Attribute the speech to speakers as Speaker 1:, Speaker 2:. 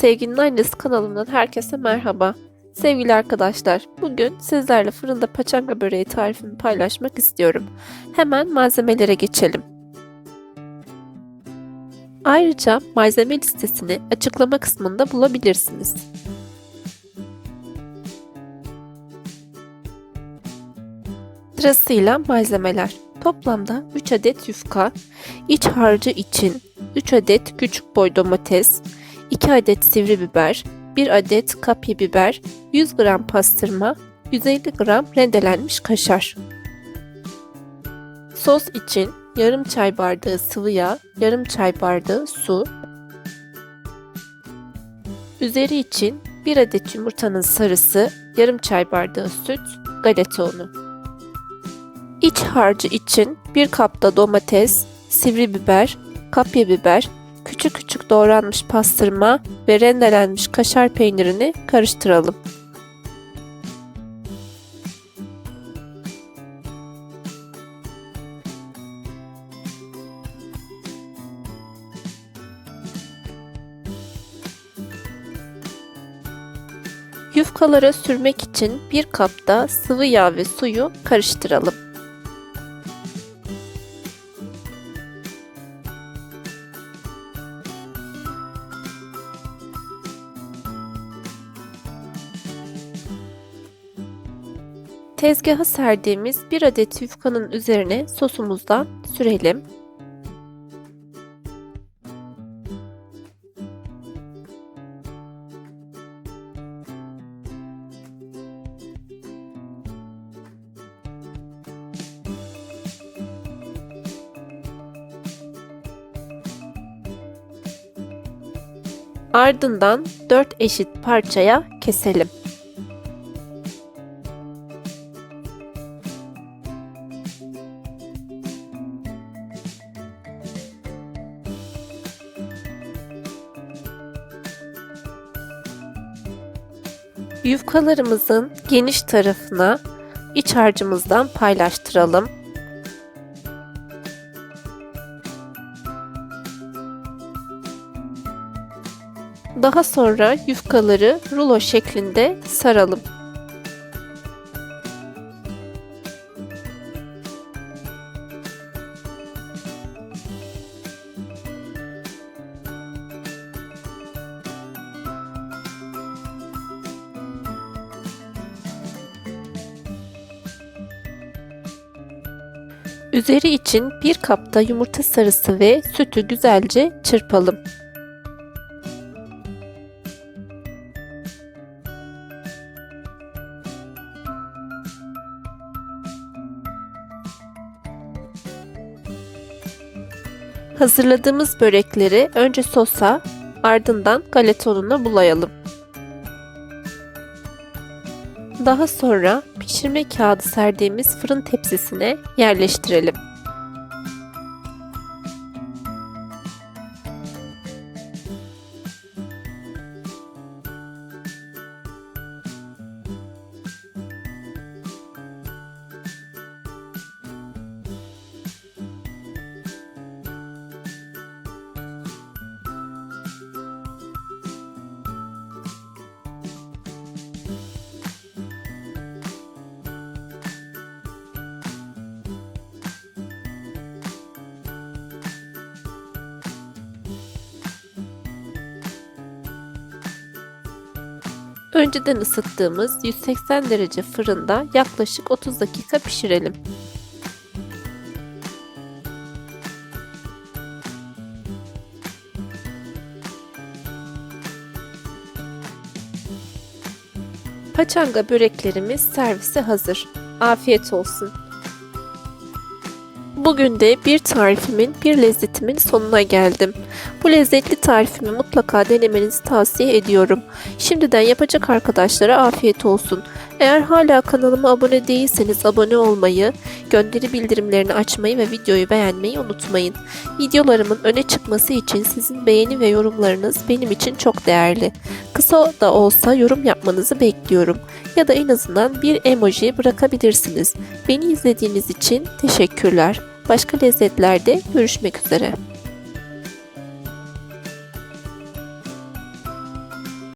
Speaker 1: Sevginin Annesi kanalımdan herkese merhaba. Sevgili arkadaşlar, bugün sizlerle fırında paçanga böreği tarifimi paylaşmak istiyorum. Hemen malzemelere geçelim. Ayrıca malzeme listesini açıklama kısmında bulabilirsiniz. Sırasıyla malzemeler. Toplamda 3 adet yufka, iç harcı için 3 adet küçük boy domates, 2 adet sivri biber, 1 adet kapya biber, 100 gram pastırma, 150 gram rendelenmiş kaşar. Sos için yarım çay bardağı sıvı yağ, yarım çay bardağı su. Üzeri için 1 adet yumurtanın sarısı, yarım çay bardağı süt, galeta unu. İç harcı için 1 kapta domates, sivri biber, kapya biber, küçük küçük doğranmış pastırma ve rendelenmiş kaşar peynirini karıştıralım. Yufkalara sürmek için bir kapta sıvı yağ ve suyu karıştıralım. Tezgaha serdiğimiz bir adet yufkanın üzerine sosumuzdan sürelim. Ardından 4 eşit parçaya keselim. Yufkalarımızın geniş tarafına iç harcımızdan paylaştıralım. Daha sonra yufkaları rulo şeklinde saralım. Üzeri için bir kapta yumurta sarısı ve sütü güzelce çırpalım. Hazırladığımız börekleri önce sosa, ardından galeta ununa bulayalım. Daha sonra pişirme kağıdı serdiğimiz fırın tepsisine yerleştirelim. Önceden ısıttığımız 180 derece fırında yaklaşık 30 dakika pişirelim. Paçanga böreklerimiz servise hazır. Afiyet olsun. Bugün de bir tarifimin, bir lezzetimin sonuna geldim. Bu lezzetli tarifimi mutlaka denemenizi tavsiye ediyorum. Şimdiden yapacak arkadaşlara afiyet olsun. Eğer hala kanalıma abone değilseniz abone olmayı, gönderi bildirimlerini açmayı ve videoyu beğenmeyi unutmayın. Videolarımın öne çıkması için sizin beğeni ve yorumlarınız benim için çok değerli. Kısa da olsa yorum yapmanızı bekliyorum. Ya da en azından bir emoji bırakabilirsiniz. Beni izlediğiniz için teşekkürler. Başka lezzetlerde görüşmek üzere.